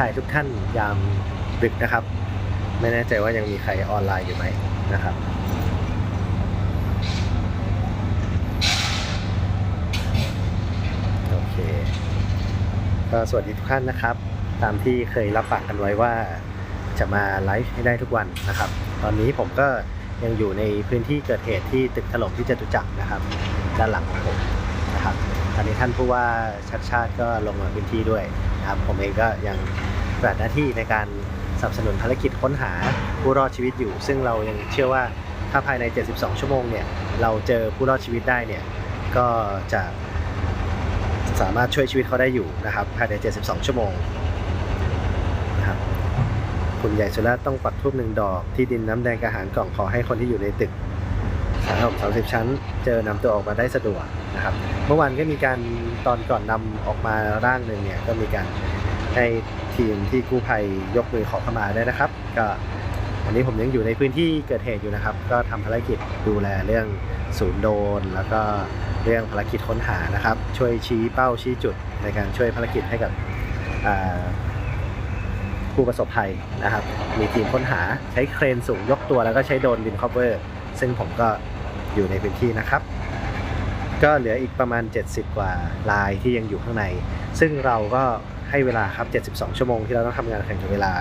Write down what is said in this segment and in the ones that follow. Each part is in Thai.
ทายทุกท่านยามดึกนะครับ ไม่แน่ใจว่ายังมีใครออนไลน์อยู่ไหมนะครับโอเคก็สวัสดีทุกท่านนะครับ ตามที่เคยรับปากกันไว้ว่าจะมาไลฟ์ให้ได้ทุกวันนะครับ ตอนนี้ผมก็ยังอยู่ในพื้นที่เกิดเหตุที่ตึกถล่มที่จตุจักรนะครับ ด้านหลังของผมนะครับตอนนี้ท่านผู้ว่าชัดชาติก็ลงมาพื้นที่ด้วยนะครับ ผมเองก็ยัง ปฏิบัติหน้าที่ในการสนับสนุนภารกิจค้นหาผู้รอดชีวิตอยู่ ซึ่งเรายังเชื่อว่าถ้าภายใน 72 ชั่วโมงเนี่ยเราเจอผู้รอดชีวิตได้เนี่ยก็จะสามารถช่วยชีวิตเขาได้อยู่นะครับภายใน 72 ชั่วโมงนะครับคุณใหญ่สุราต้องปักทูบหนึ่งดอกที่ดินน้ำแดงกระหารกล่องขอให้คนที่อยู่ในตึกสามสามสิบชั้น เจอนำตัวออกมาได้สะดวกนะครับ เมื่อวานก็มีการตอนก่อนนำออกมาร่างหนึ่งเนี่ยก็มีการให้ ทีมที่กู้ภัยยกมือขอเข้ามาได้นะครับ ก็วันนี้ผมยังอยู่ในพื้นที่เกิดเหตุอยู่นะครับ ก็ทำภารกิจดูแลเรื่องศูนย์โดรนแล้วก็เรื่องภารกิจค้นหานะครับ ช่วยชี้เป้าชี้จุดในการช่วยภารกิจให้กับผู้ประสบภัยนะครับ มีทีมค้นหาใช้เครนสูงยกตัว แล้วก็ใช้โดรนบินคอเวอร์ ซึ่งผมก็อยู่ในพื้นที่นะครับ ก็เหลืออีกประมาณ 70 กว่าลายที่ยังอยู่ข้างใน ซึ่งเราก็ ให้เวลาครับ 72 ชั่วโมงที่เราต้องทำงานแข่งกับเวลา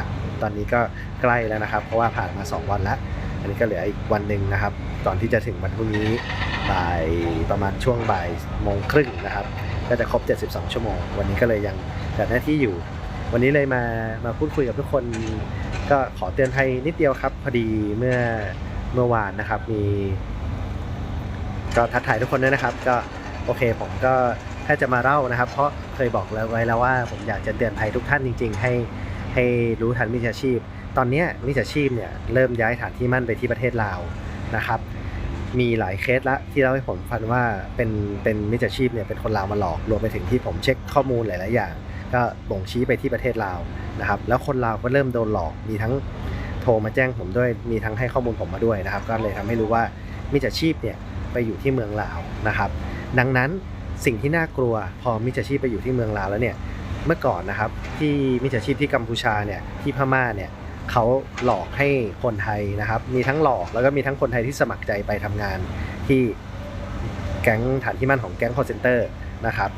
ตอนนี้ก็ใกล้แล้วนะครับ เพราะว่าผ่านมา 2 วันแล้ว อันนี้ก็เหลืออีกวันหนึ่งนะครับ ก่อนที่จะถึงวันพรุ่งนี้บ่ายประมาณช่วงบ่ายโมงครึ่งนะครับ ก็จะครบ 72 ชั่วโมง วันนี้ก็เลยยังปฏิบัติหน้าที่อยู่ วันนี้เลยมามาพูดคุยกับทุกคน ก็ขอเตือนภัยนิดเดียวครับ พอดีเมื่อเมื่อวานนะครับมีก็ทักทายทุกคนด้วยนะครับ ก็โอเคผมก็ แค่จะมาเล่านะครับ เพราะเคยบอกแล้วไว้แล้วว่าผมอยากจะเตือนภัยทุกท่านจริง ๆ ให้ให้รู้ทันมิจฉาชีพ ตอนนี้มิจฉาชีพเนี่ยเริ่มย้ายฐานที่มั่นไปที่ประเทศลาวนะครับ มีหลายเคสละที่เล่าให้ผมฟังว่าเป็นเป็นมิจฉาชีพเนี่ยเป็นคนลาวมาหลอกรวมไปถึงที่ผมเช็คข้อมูลหลายๆอย่าง ก็บ่งชี้ไปที่ประเทศลาวนะครับ แล้วคนลาวก็เริ่มโดนหลอกมีทั้งโทรมาแจ้งผมด้วยมีทั้งให้ข้อมูลผมมาด้วยนะครับ ก็เลยทำให้รู้ว่ามิจฉาชีพเนี่ยไปอยู่ที่เมืองลาวนะครับ ดังนั้น สิ่งที่น่ากลัวพอมิจฉาชีพไปอยู่ที่เมืองลาวแล้วเนี่ยเมื่อก่อนนะครับที่มิจฉาชีพที่กัมพูชาเนี่ยที่พม่าเนี่ยเขาหลอกให้คนไทยนะครับ มีทั้งหลอกแล้วก็มีทั้งคนไทยที่สมัครใจไปทำงานที่แก๊งฐานที่มั่นของแก๊งคอร์เซนเตอร์นะครับ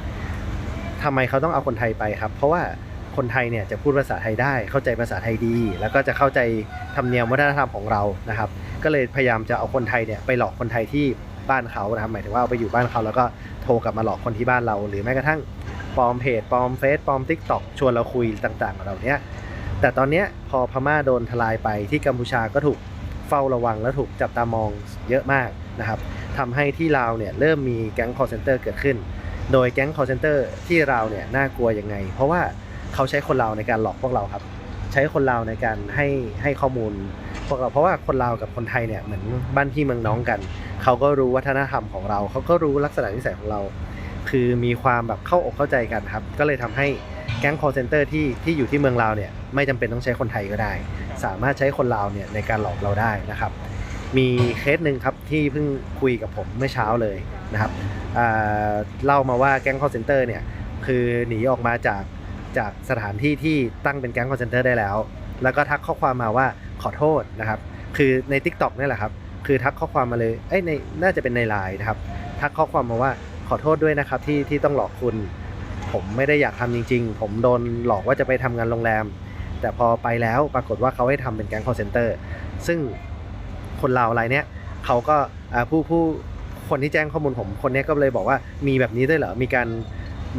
ทำไมเขาต้องเอาคนไทยไปครับ เพราะว่าคนไทยเนี่ยจะพูดภาษาไทยได้ เข้าใจภาษาไทยดี แล้วก็จะเข้าใจธรรมเนียมวัฒนธรรมของเรานะครับ ก็เลยพยายามจะเอาคนไทยเนี่ยไปหลอกคนไทยที่บ้านเขานะครับหมายถึงว่าเอาไปอยู่บ้านเขาแล้วก็ โทรกลับมาหลอกคนที่บ้านเรา หรือแม้กระทั่งปลอมเพจปลอมเฟซปลอมทิกตอกชวนเราคุยต่างๆเหล่านี้แต่ตอนเนี้ยพอพม่าโดนทลายไปที่กัมพูชาก็ถูกเฝ้าระวังและถูกจับตามองเยอะมากนะครับทำให้ที่ลาวเนี่ยเริ่มมีแก๊ง call center เกิดขึ้น โดยแก๊ง call center ที่ลาวเนี่ยน่ากลัวยังไง เพราะว่าเขาใช้คนลาวในการหลอกพวกเราครับ ใช้คนลาวในการให้ให้ข้อมูล เพราะว่าคนลาวกับคนไทยเนี่ยเหมือนบ้านพี่เมืองน้องกัน เขาก็รู้วัฒนธรรมของเรา เขาก็รู้ลักษณะนิสัยของเรา คือมีความแบบเข้าอกเข้าใจกันครับ ก็เลยทำให้แก๊ง call center ที่ที่อยู่ที่เมืองลาวเนี่ยไม่จำเป็นต้องใช้คนไทยก็ได้ สามารถใช้คนลาวเนี่ยในการหลอกเราได้นะครับ มีเคสหนึ่งครับที่เพิ่งคุยกับผมเมื่อเช้าเลยนะครับเล่ามาว่าแก๊ง call center เนี่ยคือหนีออกมาจากจากสถานที่ที่ตั้งเป็นแก๊ง call center ได้แล้ว แล้วก็ทักข้อความมาว่าขอโทษนะครับ คือใน Tik t o อกนี่แหละครับ คือทักข้อความมาเลยเอ้ยในน่าจะเป็นในไลน์นะครับ ทักข้อความมาว่าขอโทษด้วยนะครับที่ที่ต้องหลอกคุณ ผมไม่ได้อยากทำจริง ๆ ผมโดนหลอกว่าจะไปทำงานโรงแรม แต่พอไปแล้วปรากฏว่าเขาให้ทำเป็นแก๊ง call center ซึ่งคนลาวรายเนี้ยเขาก็ผู้ผู้คนที่แจ้งข้อมูลผมคนนี้ก็เลยบอกว่ามีแบบนี้ด้วยเหรอ มีการ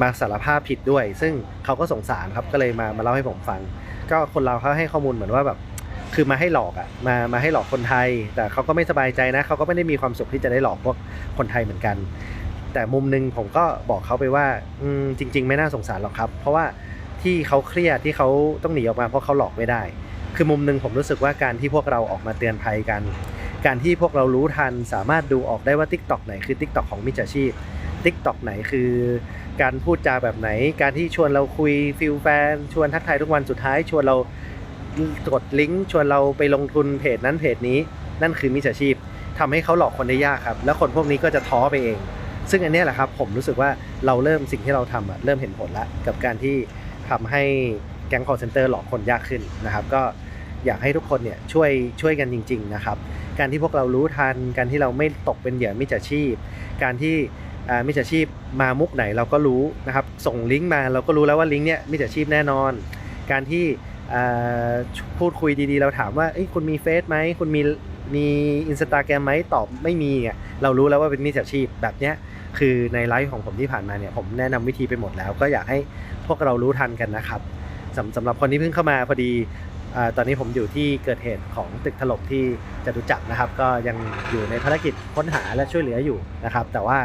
มาสารภาพผิดด้วย ซึ่งเขาก็สงสารครับ ก็เลยมามาเล่าให้ผมฟัง ก็คนเราเขาให้ข้อมูลเหมือนว่าแบบคือมาให้หลอกอะมามาให้หลอกคนไทย แต่เขาก็ไม่สบายใจนะเขาก็ไม่ได้มีความสุขที่จะได้หลอกพวกคนไทยเหมือนกัน แต่มุมหนึงผมก็บอกเขาไปว่าอืมจริง ๆ ไม่น่าสงสารหรอกครับ เพราะว่าที่เขาเครียดที่เขาต้องหนีออกมาเพราะเขาหลอกไม่ได้ คือมุมหนึงผมรู้สึกว่าการที่พวกเราออกมาเตือนภัยกัน การที่พวกเรารู้ทันสามารถดูออกได้ว่า Tik t o อกไหนคือ Tik t o อกของมิจฉาชีพ Tik t o อกไหนคือ การพูดจาแบบไหน การที่ชวนเราคุยฟิลแฟน ชวนทักทายทุกวันสุดท้าย ชวนเรากดลิงก์ชวนเราไปลงทุนเพจนั้นเพจนี้ นั่นคือมิจฉาชีพทำให้เขาหลอกคนได้ยากครับ แล้วคนพวกนี้ก็จะท้อไปเอง ซึ่งอันนี้แหละครับ ผมรู้สึกว่าเราเริ่มสิ่งที่เราทำอะเริ่มเห็นผลล้วกับการที่ทำให้แก๊ง call center หลอกคนยากขึ้นนะครับ ก็อยากให้ทุกคนเนี่ยช่วยช่วยกันจริง ๆ นะครับ การที่พวกเรารู้ทัน การที่เราไม่ตกเป็นเหยื่อมิจฉาชีพ การที่ มิจฉาชีพมามุกไหนเราก็รู้นะครับ ส่งลิงก์มาเราก็รู้แล้วว่าลิงก์เนี่ยมิจฉาชีพแน่นอน การที่พูดคุยดีๆ เราถามว่าคุณมีเฟซไหมคุณมีมีอินสตาแกรมไหมตอบไม่มีเนี่ยเรารู้แล้วว่าเป็นมิจฉาชีพแบบเนี้ยคือในไลฟ์ของผมที่ผ่านมาเนี่ยผมแนะนำวิธีไปหมดแล้ว ก็อยากให้พวกเรารู้ทันกันนะครับสำสำหรับคนที่เพิ่งเข้ามาพอดีอตอนนี้ผมอยู่ที่เกิดเหตุของตึกถล่มที่จตุจักรนะครับ ก็ยังอยู่ในภารกิจค้นหาและช่วยเหลืออยู่นะครับ แต่ว่า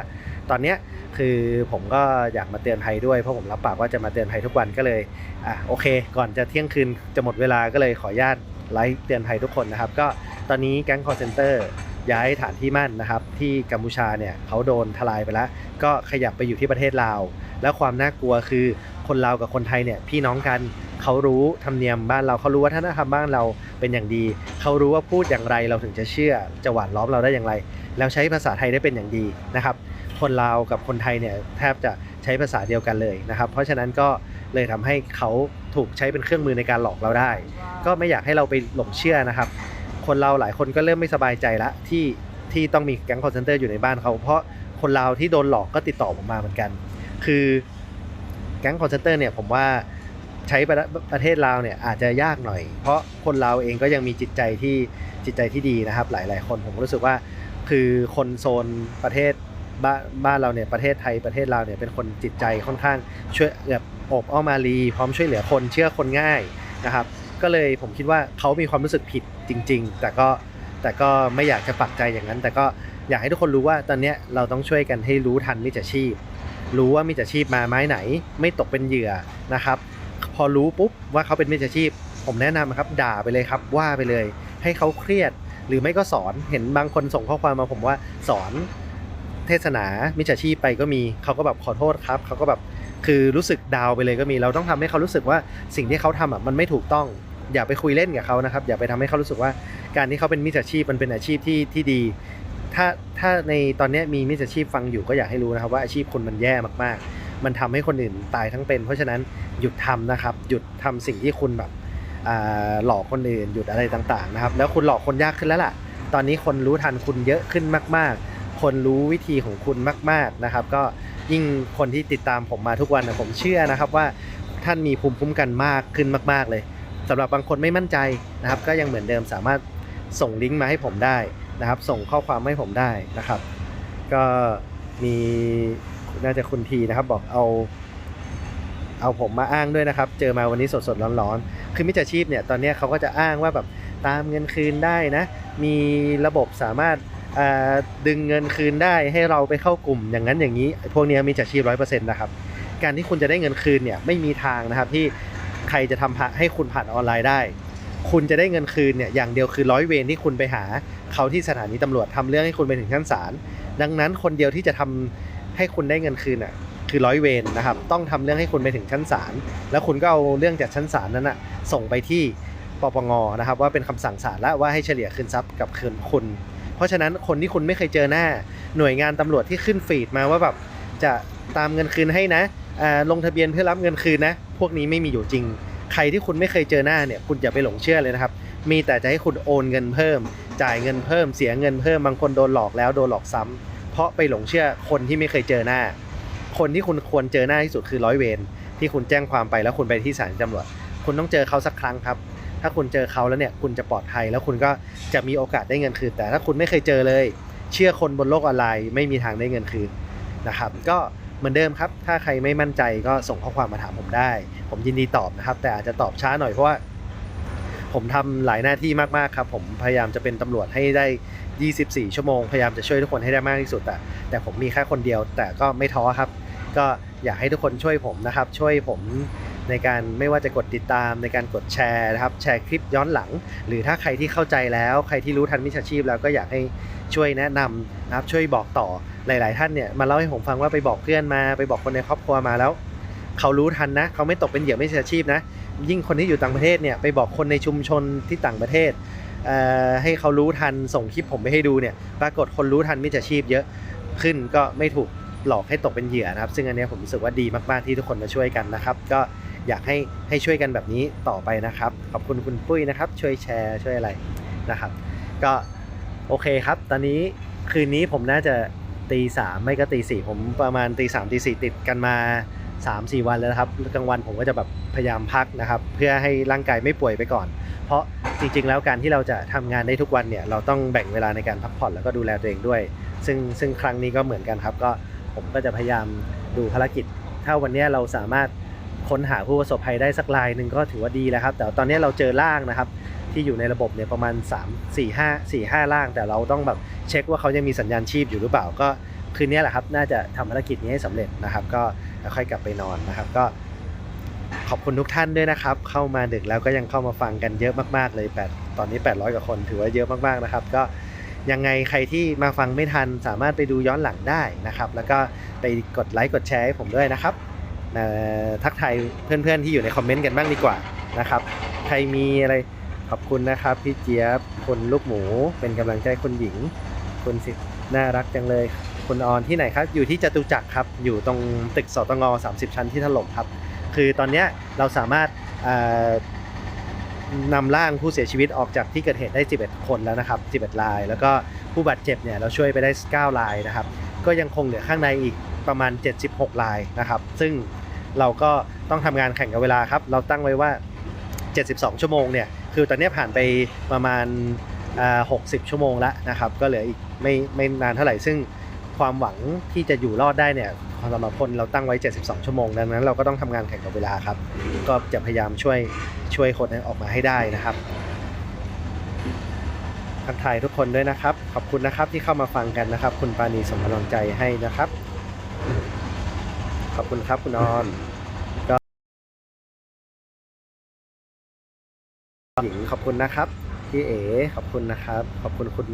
ตอนเนี้ยคือผมก็อยากมาเตือนภัยด้วยเพราะผมรับปากว่าจะมาเตือนภัยทุกวันก็เลยอะโอเค ก่อนจะเที่ยงคืนจะหมดเวลาก็เลยขออนุญาตไลฟ์เตือนภัยทุกคนนะครับ ก็ตอนนี้แก๊งคอร์เซนเตอร์ย้ายฐานที่มั่นนะครับ ที่กัมพูชาเนี่ยเขาโดนทลายไปแล้ว ก็ขยับไปอยู่ที่ประเทศลาว แล้วความน่ากลัวคือคนลาวกับคนไทยเนี่ยพี่น้องกันเขารู้ธรรมเนียมบ้านเราเขารู้วัฒนธรรมบ้านเราเป็นอย่างดี เขารู้ว่าพูดอย่างไรเราถึงจะเชื่อจะหวานล้อมเราได้อย่างไร แล้วใช้ภาษาไทยได้เป็นอย่างดีนะครับ คนลาวกับคนไทยเนี่ยแทบจะใช้ภาษาเดียวกันเลยนะครับ เพราะฉะนั้นก็เลยทำให้เขาถูกใช้เป็นเครื่องมือในการหลอกเราได้ ก็ไม่อยากให้เราไปหลงเชื่อนะครับ คนเราหลายคนก็เริ่มไม่สบายใจละที่ที่ต้องมีแก๊งคอร์เซนเตอร์อยู่ในบ้านเขา เพราะคนลาวที่โดนหลอกก็ติดต่อผมมาเหมือนกัน คือแก๊งคอร์เซนเตอร์เนี่ยผมว่าใช้ประประเทศลาวเนี่ยอาจจะยากหน่อย เพราะคนลาวเองก็ยังมีจิตใจที่จิตใจที่ดีนะครับ หลาย ๆ คนผมรู้สึกว่าคือคนโซนประเทศ บ้านบ้านเราเนี่ยประเทศไทยประเทศลาเนี่ยเป็นคนจิตใจค่อนข้างช่วยแบบอบอ้อมารีพร้อมช่วยเหลือคนเชื่อคนง่ายนะครับ ก็เลยผมคิดว่าเขามีความรู้สึกผิดจริง ๆ แต่ก็แต่ก็ไม่อยากจะปักใจอย่างนั้น แต่ก็อยากให้ทุกคนรู้ว่าตอนนี้เราต้องช่วยกันให้รู้ทันมิจฉาชีพ รู้ว่ามิจฉาชีพมาไม้ไหน ไม่ตกเป็นเหยื่อนะครับ พอรู้ปุ๊บว่าเขาเป็นมิจฉาชีพ ผมแนะนำครับด่าไปเลยครับว่าไปเลย ให้เขาเครียดหรือไม่ก็สอนเห็นบางคนส่งข้อความมาผมว่าสอน เทศนามิจฉาชีพไปก็มีเขาก็แบบขอโทษครับเขาก็แบบคือรู้สึกดาวไปเลยก็มีเราต้องทำให้เขารู้สึกว่าสิ่งที่เขาทำอะมันไม่ถูกต้องอย่าไปคุยเล่นกับเขานะครับ อย่าไปทำให้เขารู้สึกว่าการที่เขาเป็นมิจฉาชีพมันเป็นอาชีพที่ที่ดี ถ้าถ้าในตอนนี้มีมิจฉาชีพฟังอยู่ก็อยากให้รู้นะครับว่าอาชีพคุณมันแย่มากๆ มันทำให้คนอื่นตายทั้งเป็น เพราะฉะนั้นหยุดทำนะครับ หยุดทำสิ่งที่คุณแบบอ่าหลอกคนอื่นหยุดอะไรต่างๆนะครับ แล้วคุณหลอกคนยากขึ้นแล้วล่ะ ตอนนี้คนรู้ทันคุณเยอะขึ้นมาก ๆ คนรู้วิธีของคุณมาก ๆนะครับ ก็ยิ่งคนที่ติดตามผมมาทุกวันนะผมเชื่อนะครับว่าท่านมีภูมิคุ้มกันมากขึ้นมาก ๆ เลยสำหรับบางคนไม่มั่นใจนะครับ ก็ยังเหมือนเดิมสามารถส่งลิงก์มาให้ผมได้นะครับ ส่งข้อความให้ผมได้นะครับ ก็มีน่าจะคุณทีนะครับบอกเอาเอาผมมาอ้างด้วยนะครับ เจอมาวันนี้สดๆร้อนๆ คือมิจฉาชีพเนี่ยตอนนี้เขาก็จะอ้างว่าแบบตามเงินคืนได้นะ มีระบบสามารถ ดึงเงินคืนได้ให้เราไปเข้ากลุ่มอย่างนั้นอย่างนี้พวกนี้มิจฉาชีพร้อยเปอร์เซ็นต์นะครับการที่คุณจะได้เงินคืนเนี่ยไม่มีทางนะครับที่ใครจะทำผ่าให้คุณผ่านออนไลน์ได้ คุณจะได้เงินคืนเนี่ยอย่างเดียวคือร้อยเวรที่คุณไปหาเขาที่สถานีตำรวจทำเรื่องให้คุณไปถึงชั้นศาลดังนั้นคนเดียวที่จะทำให้คุณได้เงินคืนอะคือร้อยเวรนะครับต้องทำเรื่องให้คุณไปถึงชั้นศาลแล้วคุณก็เอาเรื่องจากชั้นศาลนั้นอะส่งไปที่ปปงนะครับว่าเป็นคำสั่งศาลแล้วว่าให้เฉลี่ยคืนทรัพย์กับคืนคุณ เพราะฉะนั้นคนที่คุณไม่เคยเจอหน้า หน่วยงานตำรวจที่ขึ้นฟีดมาว่าแบบจะตามเงินคืนให้นะลงทะเบียนเพื่อรับเงินคืนนะ พวกนี้ไม่มีอยู่จริง ใครที่คุณไม่เคยเจอหน้าเนี่ยคุณอย่าไปหลงเชื่อเลยนะครับ มีแต่จะให้คุณโอนเงินเพิ่ม จ่ายเงินเพิ่ม เสียเงินเพิ่ม บางคนโดนหลอกแล้วโดนหลอกซ้ำเพราะไปหลงเชื่อคนที่ไม่เคยเจอหน้า คนที่คุณควรเจอหน้าที่สุดคือร้อยเวรที่คุณแจ้งความไปแล้วคุณไปที่สถานีตำรวจ คุณต้องเจอเขาสักครั้งครับ ถ้าคุณเจอเขาแล้วเนี่ยคุณจะปลอดภัย แล้วคุณก็จะมีโอกาสได้เงินคืน แต่ถ้าคุณไม่เคยเจอเลย เชื่อคนบนโลกออนไลน์ไม่มีทางได้เงินคืนนะครับ ก็เหมือนเดิมครับ ถ้าใครไม่มั่นใจก็ส่งข้อความมาถามผมได้ ผมยินดีตอบนะครับ แต่อาจจะตอบช้าหน่อยเพราะว่าผมทำหลายหน้าที่มากๆครับผมพยายามจะเป็นตำรวจให้ได้ 24 ชั่วโมง พยายามจะช่วยทุกคนให้ได้มากที่สุดแต่แต่ผมมีแค่คนเดียว แต่ก็ไม่ท้อครับ ก็อยากให้ทุกคนช่วยผมนะครับ ช่วยผม ในการไม่ว่าจะกดติดตามในการกดแชร์นะครับแชร์คลิปย้อนหลัง หรือถ้าใครที่เข้าใจแล้ว ใครที่รู้ทันมิจฉาชีพแล้วก็อยากให้ช่วยแนะนำนะครับช่วยบอกต่อหลาย ๆ ท่านเนี่ยมาเล่าให้ผมฟังว่าไปบอกเพื่อนมาไปบอกคนในครอบครัวมาแล้ว เขารู้ทันนะ เขาไม่ตกเป็นเหยื่อมิจฉาชีพนะ ยิ่งคนที่อยู่ต่างประเทศเนี่ยไปบอกคนในชุมชนที่ต่างประเทศเอ่อให้เขารู้ทันส่งคลิปผมไปให้ดูเนี่ยปรากฏคนรู้ทันมิจฉาชีพเยอะขึ้นก็ไม่ถูกหลอกให้ตกเป็นเหยื่อนะครับ ซึ่งอันนี้ผมรู้สึกว่าดีมาก ๆ ที่ทุกคนมาช่วยกันนะครับ ก็ อยากให้ให้ช่วยกันแบบนี้ต่อไปนะครับ ขอบคุณคุณปุ้ยนะครับ ช่วยแชร์ช่วยอะไรนะครับ ก็โอเคครับ ตอนนี้คืนนี้ผมน่าจะตีสามไม่ก็ตีสี่ผมประมาณตีสามตีสี่ติดกันมา 3 4 วันแล้วนะครับกลางวันผมก็จะแบบพยายามพักนะครับ เพื่อให้ร่างกายไม่ป่วยไปก่อน เพราะจริงๆ แล้วการที่เราจะทำงานได้ทุกวันเนี่ยเราต้องแบ่งเวลาในการพักผ่อนแล้วก็ดูแลตัวเองด้วย ซึ่งซึ่งครั้งนี้ก็เหมือนกันครับ ก็ผมก็จะพยายามดูภารกิจ ถ้าวันนี้เราสามารถ ค้นหาผู้ประสบภัยได้สักรายหนึ่งก็ถือว่าดีแล้วครับ แต่ตอนนี้เราเจอร่างนะครับที่อยู่ในระบบเนี่ยประมาณ 3 4 5 4 5ร่าง แต่เราต้องแบบเช็คว่าเขายังมีสัญญาณชีพอยู่หรือเปล่าก็คืนนี้แหละครับ น่าจะทำภารกิจนี้ให้สำเร็จนะครับ ก็แล้วค่อยกลับไปนอนนะครับก็ขอบคุณทุกท่านด้วยนะครับ เข้ามาดึกแล้วก็ยังเข้ามาฟังกันเยอะมากๆเลย8ตอนนี้ 800 กว่าคนถือว่าเยอะมากๆนะครับ ก็ยังไงใครที่มาฟังไม่ทันสามารถไปดูย้อนหลังได้นะครับ แล้วก็ไปกดไลค์กดแชร์ให้ผมด้วยนะครับ ทักทายเพื่อนๆที่อยู่ในคอมเมนต์กันบ้างดีกว่านะครับ ใครมีอะไรขอบคุณนะครับพี่เจี๊ยบคุณลูกหมูเป็นกำลังใจคุณหญิงคุณสิน่ารักจังเลยคุณออนที่ไหนครับ อยู่ที่จตุจักรครับ อยู่ตรงตึกสตง30 ชั้นที่ถล่มครับ คือตอนนี้เราสามารถนำร่างผู้เสียชีวิตออกจากที่เกิดเหตุได้ 11 คนแล้วนะครับ 11ราย แล้วก็ผู้บาดเจ็บเนี่ยเราช่วยไปได้ 9 รายนะครับ ก็ยังคงเหลือข้างในอีก ประมาณ 76รายนะครับ ซึ่งเราก็ต้องทำงานแข่งกับเวลาครับ เราตั้งไว้ว่า 72 ชั่วโมงเนี่ยคือตอนนี้ผ่านไปประมาณ 60 ชั่วโมงแล้วนะครับ ก็เหลืออีกไม่ไม่นานเท่าไหร่ ซึ่งความหวังที่จะอยู่รอดได้เนี่ยสำหรับคนเราตั้งไว้ 72 ชั่วโมง ดังนั้นเราก็ต้องทำงานแข่งกับเวลาครับ ก็จะพยายามช่วยช่วยคนนั้นออกมาให้ได้นะครับทักทายทุกคนด้วยนะครับ ขอบคุณนะครับที่เข้ามาฟังกันนะครับ คุณปานีสมกำลังใจให้นะครับ ขอบคุณครับคุณออนหญิงขอบคุณนะครับพี่เอ๋ขอบคุณนะครับ ขอบคุณคุณ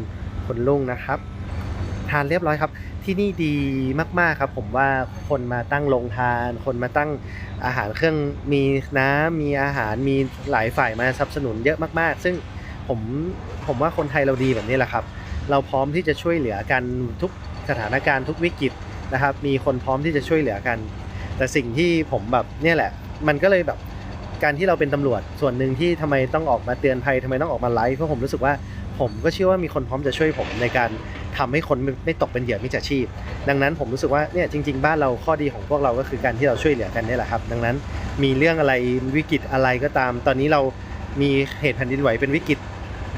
คุณลุงนะครับ ทานเรียบร้อยครับ ที่นี่ดีมาก ๆครับ ผมว่าคนมาตั้งโรงทาน คนมาตั้งอาหารเครื่องมีน้ำมีอาหารมีหลายฝ่ายมาสนับสนุนเยอะมาก ๆ ซึ่งผมผมว่าคนไทยเราดีแบบนี้แหละครับ เราพร้อมที่จะช่วยเหลือกันทุกสถานการณ์ทุกวิกฤต นะครับ มีคนพร้อมที่จะช่วยเหลือกัน แต่สิ่งที่ผมแบบเนี่ยแหละ มันก็เลยแบบการที่เราเป็นตำรวจส่วนหนึ่งที่ทำไมต้องออกมาเตือนภัยทำไมต้องออกมาไลฟ์เพราะผมรู้สึกว่าผมก็เชื่อว่ามีคนพร้อมจะช่วยผมในการทำให้คนไมไม่ตกเป็นเหยื่อมิจฉาชีพ ดังนั้นผมรู้สึกว่าเนี่ยจริง ๆ บ้านเราข้อดีของพวกเราก็คือการที่เราช่วยเหลือกันนี่แหละครับ ดังนั้นมีเรื่องอะไรวิกฤตอะไรก็ตาม ตอนนี้เรามีเหตุแผ่นดินไหวเป็นวิกฤต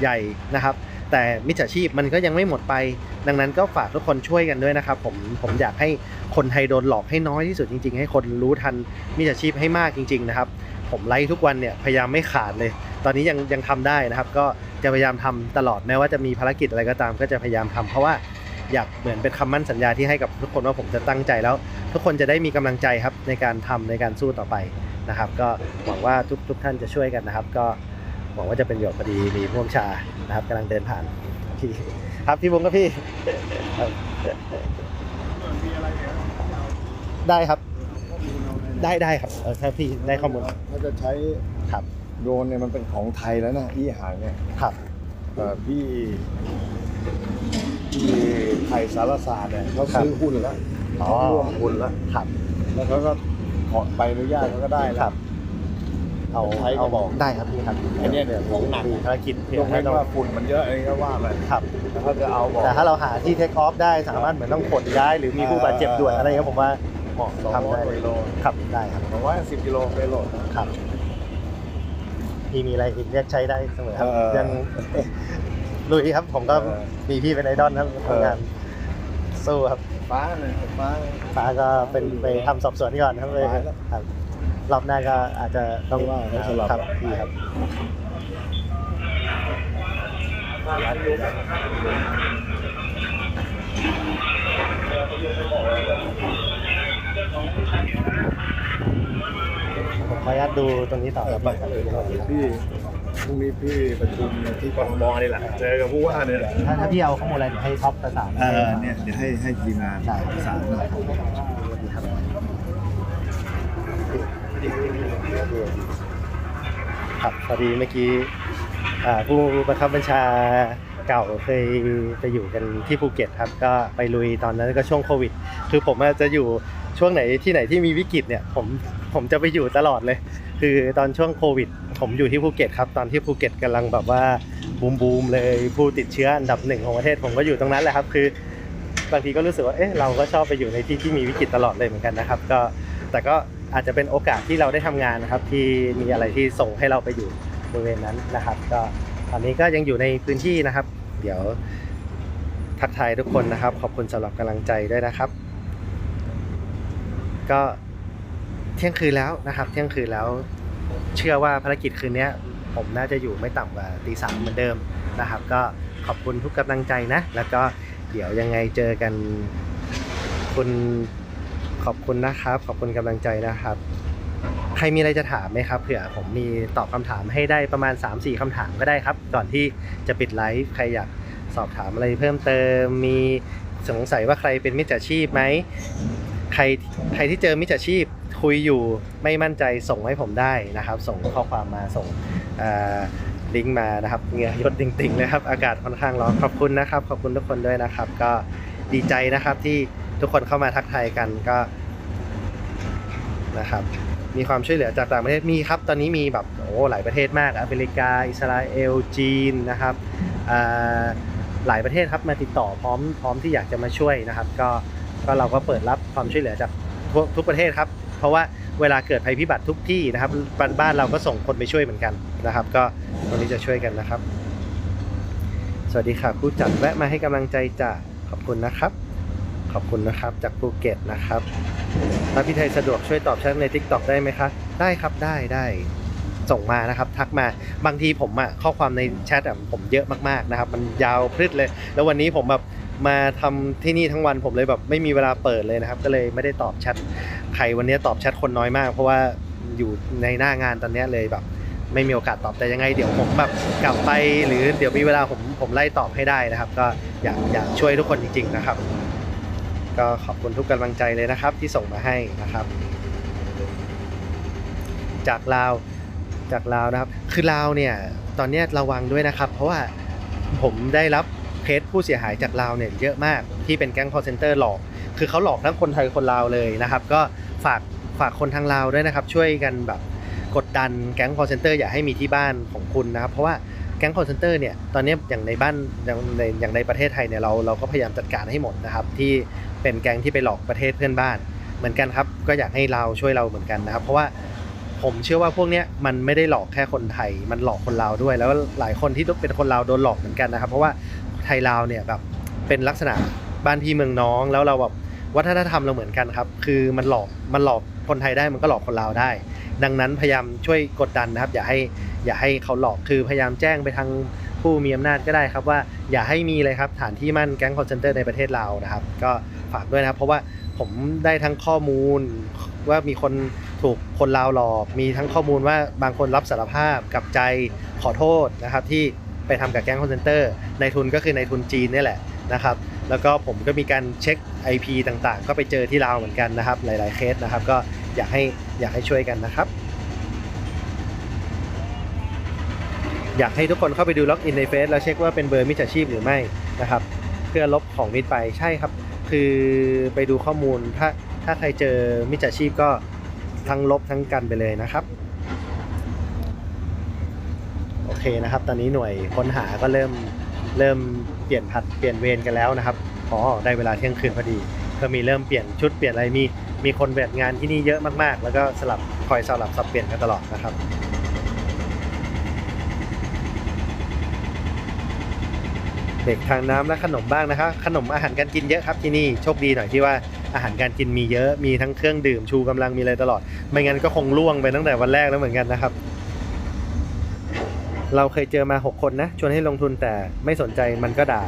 ใหญ่นะครับ แต่มิจฉาชีพมันก็ยังไม่หมดไป ดังนั้นก็ฝากทุกคนช่วยกันด้วยนะครับผมผมอยากให้คนไทยโดนหลอกให้น้อยที่สุดจริง ๆ ให้คนรู้ทันมิจฉาชีพให้มากจริง ๆ นะครับ ผมไลฟ์ทุกวันเนี่ยพยายามไม่ขาดเลย ตอนนี้ยังยังทำได้นะครับ ก็จะพยายามทำตลอดแม้ว่าจะมีภารกิจอะไรก็ตาม ก็จะพยายามทำเพราะว่าอยากเหมือนเป็นคำมั่นสัญญาที่ให้กับทุกคนว่าผมจะตั้งใจแล้ว ทุกคนจะได้มีกำลังใจครับในการทำในการสู้ต่อไปนะครับ ก็หวังว่าทุกทุกท่านจะช่วยกันนะครับ ก็ หวังว่าจะเป็นประโยชน์พอดีมีพ่วงชานะครับกำลังเดินผ่านพี่ครับพี่บุ้งก็พี่ครับได้ครับ ได้ได้ครับเออถ้าพี่ได้ข้อมูลถ้าจะใช้ครับโดรนเนี่ยมันเป็นของไทยแล้วนะอีหางเนี่ยครับเอ่อพี่พี่ไทยสารศาสตร์เนี่ยเขาครับซื้อหุ้นแล้วอ๋อเขาร่วมหุ้นแล้วครับแล้วเขาก็ขอใบอนุญาตเขาก็ได้คแล้รัวบ เอาใช้ก็เอาบอกได้ครับพี่ครับไอ้เนี่ยเนี่ยของหนักมีภารกิจเพียยงกให้เว้นต้องว่าฝุ่นมันเยอะอะไรก็ว่าไปครับแต่ถ้าจะเอาบอกแต่ถ้าเราหาที่เทคออฟได้สามารถเหมือนต้องขนย้าย หรือมีผู้บาดเจ็บด่วนอะไรเงี้ยผมว่าเหมาะสองทำร้อได้ยเลยกิโลครับได้ครับสองร้อยสิบกิโลไปโหลดครับพี่มีอะไรอีกเรียกใช้ได้เสมอครับเออยังลุยครับผมก็เออมีพี่เป็นไอดอลครับทำงานสู้ครับฟ้าเนี่ยฟ้าฟ้าก็เป็นไปทำสอบสวนก่อนครับเลยฟ้าแล้วครับ รอบหน้าก็อาจจะต้องไม่ว่าไม่สลับครับพี่ครับผมขออนุญาตดูตรงนี้ต่อครับไปพี่พรุ่งนี้พี่ประชุมที่กรทมนี่แหละเจอกับผู้ว่าเนี่ยแหละถ้าถ้าพี่เอาข้อมูลอะไรเดี๋ยวให้ท็อปประสานเออเนี่ยเดี๋ยวให้ให้ทีมงานได้ประสาน หน่อครับพอดีเมื่อกี้ผู้บังคับบัญชาเก่าเคยไปอยู่กันที่ภูเก็ตครับ ก็ไปลุยตอนนั้นก็ช่วงโควิด คือผมจะอยู่ช่วงไหนที่ไหนที่มีวิกฤตเนี่ยผมผมจะไปอยู่ตลอดเลย คือตอนช่วงโควิด ผมอยู่ที่ภูเก็ตครับ ตอนที่ภูเก็ตกำลังแบบว่าบูมบูมเลยผู้ติดเชื้ออันดับหนึ่งของประเทศผมก็อยู่ตรงนั้นแหละครับ คือบางทีก็รู้สึกว่าเอ๊ะเราก็ชอบไปอยู่ในที่ที่มีวิกฤตตลอดเลยเหมือนกันนะครับ ก็แต่ก็ อาจจะเป็นโอกาสที่เราได้ทำงานนะครับ ที่มีอะไรที่ส่งให้เราไปอยู่บริเวณนั้นนะครับ ก็ตอนนี้ก็ยังอยู่ในพื้นที่นะครับ เดี๋ยวทักทายทุกคนนะครับ ขอบคุณสำหรับกำลังใจด้วยนะครับ ก็เที่ยงคืนแล้วนะครับ เที่ยงคืนแล้วเชื่อว่าภารกิจคืนนี้ผมน่าจะอยู่ไม่ต่ำกว่าตีสามเหมือนเดิมนะครับ ก็ขอบคุณทุกกำลังใจนะ แล้วก็เดี๋ยวยังไงเจอกันคุณ ขอบคุณนะครับ ขอบคุณกำลังใจนะครับ ใครมีอะไรจะถามไหมครับเผื่อผมมีตอบคำถามให้ได้ประมาณ 3-4คำถามก็ได้ครับ ก่อนที่จะปิดไลฟ์ใครอยากสอบถามอะไรเพิ่มเติมมีสงสัยว่าใครเป็นมิจฉาชีพไหมใครใครที่เจอมิจฉาชีพคุยอยู่ไม่มั่นใจส่งให้ผมได้นะครับ ส่งข้อความมาส่งลิงก์มานะครับเงือยดติ่งๆเลยครับ อากาศค่อนข้างร้อนขอบคุณนะครับ ขอบคุณทุกคนด้วยนะครับ ก็ดีใจนะครับที่ ทุกคนเข้ามาทักทายกันก็นะครับ มีความช่วยเหลือจากต่างประเทศมีครับ ตอนนี้มีแบบโอ้หลายประเทศมากอเมริกา อิสราเอลจีนนะครับอ่าหลายประเทศครับมาติดต่อพร้อมพร้อมที่อยากจะมาช่วยนะครับ ก็ก็เราก็เปิดรับความช่วยเหลือจากทุกทุกประเทศครับ เพราะว่าเวลาเกิดภัยพิบัติทุกที่นะครับบ้านบ้านเราก็ส่งคนไปช่วยเหมือนกันนะครับ ก็วันนี้จะช่วยกันนะครับ สวัสดีค่ะผู้จัดแวะมาให้กำลังใจจ้ะขอบคุณนะครับ อบคุณนะครับ จากภูเก็ตนะครับ ถ้าพี่ไทยสะดวกช่วยตอบแชทใน Tik t o k ได้ไหมคะ ได้ครับได้ได้ส่งมานะครับ ทักมาบางทีผมอะข้อความในแชทอะผมเยอะมากๆนะครับ มันยาวพรึดเลย แล้ววันนี้ผมแบบมาทำที่นี่ทั้งวันผมเลยแบบไม่มีเวลาเปิดเลยนะครับ ก็เลยไม่ได้ตอบแชทใครวันนี้ตอบแชทคนน้อยมาก เพราะว่าอยู่ในหน้างานตอนนี้เลยแบบ ไม่มีโอกาสตอบแต่ยังไง เดี๋ยวผมแบบกลับไปหรือเดี๋ยวมีเวลาผมผมไล่ตอบให้ได้นะครับ ก็อยากอยากช่วยทุกคนจริง ๆ นะครับ ก็ขอบคุณทุกกำลังใจเลยนะครับที่ส่งมาให้นะครับ จากลาวจากลาวนะครับ คือลาวเนี่ยตอนนี้ระวังด้วยนะครับ เพราะว่าผมได้รับเคสผู้เสียหายจากลาวเนี่ยเยอะมากที่เป็นแก๊ง call center หลอก คือเขาหลอกทั้งคนไทยคนลาวเลยนะครับ ก็ฝากฝากคนทางลาวด้วยนะครับ ช่วยกันแบบกดดันแก๊ง call center อย่าให้มีที่บ้านของคุณนะครับ เพราะว่า แก๊ง call center เนี่ยตอนนี้อย่างในบ้านอย่างในอย่างในประเทศไทยเนี่ยเราเราก็พยายามจัดการให้หมดนะครับที่เป็นแก๊งที่ไปหลอกประเทศเพื่อนบ้าน เหมือนกันครับก็อยากให้เราช่วยเราเหมือนกันนะครับ เพราะว่าผมเชื่อว่าพวกเนี้ยมันไม่ได้หลอกแค่คนไทย มันหลอกคนลาวด้วย แล้วหลายคนที่เป็นคนลาวโดนหลอกเหมือนกันนะครับ เพราะว่าไทยลาวเนี่ยแบบเป็นลักษณะบ้านพี่เมืองน้องแล้วเราแบบวัฒนธรรมเราเหมือนกันครับคือมันหลอกมันหลอกคนไทยได้มันก็หลอกคนลาวได้ ดังนั้นพยายามช่วยกดดันนะครับ อย่าให้ อย่าให้เขาหลอกคือพยายามแจ้งไปทางผู้มีอำนาจก็ได้ครับว่าอย่าให้มีเลยครับฐานที่มั่นแก๊งคอนเซนเตอร์ในประเทศลานะครับ ก็ฝากด้วยนะครับเพราะว่าผมได้ทั้งข้อมูลว่ามีคนถูกคนลาวหลอก มีทั้งข้อมูลว่าบางคนรับสารภาพกับใจขอโทษนะครับที่ไปทำกับแก๊งคอนเซนเตอร์ในทุนก็คือในทุนจีนนี่แหละนะครับแล้วก็ผมก็มีการเช็ค IP ต่างๆ ก็ไปเจอที่ลาวเหมือนกันนะครับ หลายๆเคสนะครับ ก็อยากให้อยากให้ช่วยกันนะครับ อยากให้ทุกคนเข้าไปดูล็อกอินในเฟซแล้วเช็คว่าเป็นเบอร์มิจฉาชีพหรือไม่นะครับ เพื่อลบของมิจไปใช่ครับ คือไปดูข้อมูลถ้าถ้าใครเจอมิจฉาชีพก็ทั้งลบทั้งกันไปเลยนะครับโอเคนะครับ ตอนนี้หน่วยค้นหาก็เริ่มเริ่มเปลี่ยนผัดเปลี่ยนเวรกันแล้วนะครับอ๋อได้เวลาเที่ยงคืนพอดี ก็มีเริ่มเปลี่ยนชุดเปลี่ยนอะไรมีมีคนเบียดงานที่นี่เยอะมากๆ แล้วก็สลับคอยสลับสับเปลี่ยนกันตลอดนะครับ เด็กทางน้ำและขนมบ้างนะครับ ขนมอาหารการกินเยอะครับที่นี่โชคดีหน่อยที่ว่าอาหารการกินมีเยอะมีทั้งเครื่องดื่มชูกำลังมีอะไรตลอด ไม่งั้นก็คงล่วงไปตั้งแต่วันแรกแล้วเหมือนกันนะครับ เราเคยเจอมา 6 คนนะชวนให้ลงทุนแต่ไม่สนใจมันก็ด่า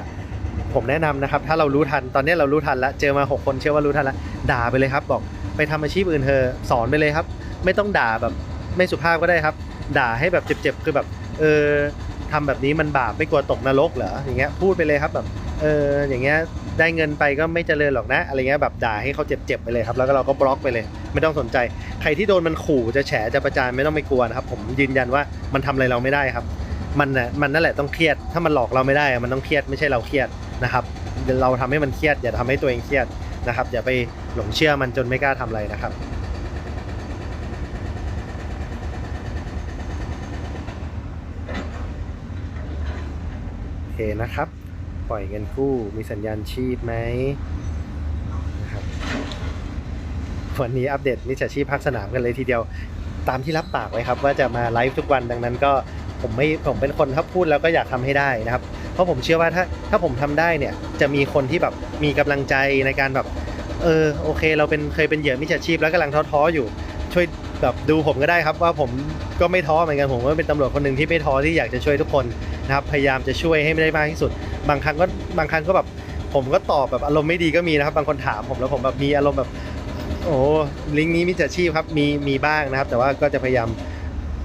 ผมแนะนำนะครับ ถ้าเรารู้ทันตอนนี้เรารู้ทันแล้วเจอมา 6 คนเชื่อว่ารู้ทันแล้วด่าไปเลยครับ บอกไปทำอาชีพอื่นเธอะสอนไปเลยครับ ไม่ต้องด่าแบบไม่สุภาพก็ได้ครับ ด่าให้แบบเจ็บๆคือแบบเออ ทำแบบนี้มันบาปไม่กลัวตกนรกเหรออย่างเงี้ยพูดไปเลยครับแบบเอออย่างเงี้ยได้เงินไปก็ไม่เจริญหรอกนะ อะไรเงี้ยแบบด่าให้เขาเจ็บๆไปเลยครับ แล้วก็เราก็บล็อกไปเลย ไม่ต้องสนใจ ใครที่โดนมันขู่จะแฉจะประจานไม่ต้องไปกลัวนะครับ ผมยืนยันว่ามันทำอะไรเราไม่ได้ครับ มันน่ะมันนั่นแหละต้องเครียด ถ้ามันหลอกเราไม่ได้มันต้องเครียดไม่ใช่เราเครียดนะครับเราทำให้มันเครียด อย่าทำให้ตัวเองเครียดนะครับอย่าไปหลงเชื่อมันจนไม่กล้าทำอะไรนะครับ เคนะครับ ปล่อยเงินกู้มีสัญญาณชีพไหมนะครับวันนี้อัปเดตมิจฉาชีพภาคสนามกันเลยทีเดียวตามที่รับปากไว้ครับว่าจะมาไลฟ์ทุกวันดังนั้นก็ผมไม่ผมเป็นคนถ้าพูดแล้วก็อยากทำให้ได้นะครับ เพราะผมเชื่อว่าถ้าถ้าผมทำได้เนี่ยจะมีคนที่แบบมีกำลังใจในการแบบเออโอเค เราเป็นเคยเป็นเหยื่อมิจฉาชีพแล้วกำลังท้อๆอยู่ ช่วยแบบดูผมก็ได้ครับว่าผมก็ไม่ท้อเหมือนกันผมก็เป็นตำรวจคนหนึ่งที่ไม่ท้อที่อยากจะช่วยทุกคน นะครับพยายามจะช่วยให้ไม่ได้มากที่สุด บางครั้งก็บางครั้งก็แบบผมก็ตอบแบบอารมณ์ไม่ดีก็มีนะครับ บางคนถามผมแล้วผมแบบมีอารมณ์แบบโอ้ลิงก์นี้มิจฉาชีพครับมีมีบ้างนะครับ แต่ว่าก็จะพยายาม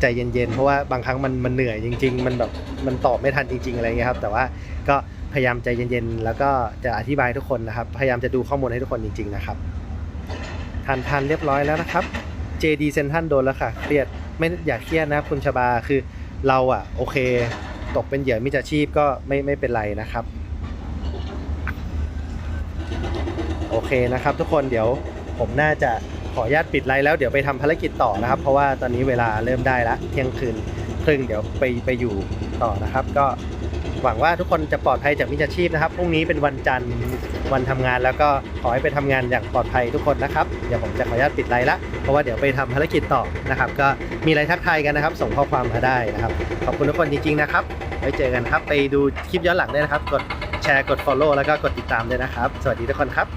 ใจเย็นๆเพราะว่าบางครั้งมันมันเหนื่อยจริง ๆ มันแบบมันตอบไม่ทันจริง ๆอะไรเงี้ยครับ แต่ว่าก็พยายามใจเย็นๆแล้วก็จะอธิบายทุกคนนะครับ พยายามจะดูข้อมูลให้ทุกคนจริง ๆ นะครับทานทานเรียบร้อยแล้วนะครับ JD Central โดนแล้วค่ะเครียดไม่อย่าเครียดนะคุณชบาคือเราอะโอเค ตกเป็นเหยื่อมิจฉาชีพก็ไม่ไม่เป็นไรนะครับ โอเคนะครับทุกคนเดี๋ยวผมน่าจะขออนุญาตปิดไลน์แล้วเดี๋ยวไปทำภารกิจต่อนะครับ เพราะว่าตอนนี้เวลาเริ่มได้ละเที่ยงคืนครึ่งเดี๋ยวไปไปอยู่ต่อนะครับ ก็หวังว่าทุกคนจะปลอดภัยจากมิจฉาชีพนะครับพรุ่งนี้เป็นวันจันทร์ วันทำงานแล้วก็ขอให้ไปทำงานอย่างปลอดภัยทุกคนนะครับ เดี๋ยวผมจะขออนุญาตปิดไลน์ละ เพราะว่าเดี๋ยวไปทำภารกิจต่อนะครับ ก็มีอะไรทักทายกันนะครับ ส่งข้อความมาได้นะครับ ขอบคุณทุกคนจริงๆนะครับ ไว้เจอกันครับ ไปดูคลิปย้อนหลังได้นะครับ กดแชร์ กด follow แล้วก็กดติดตามด้วยนะครับ สวัสดีทุกคนครับ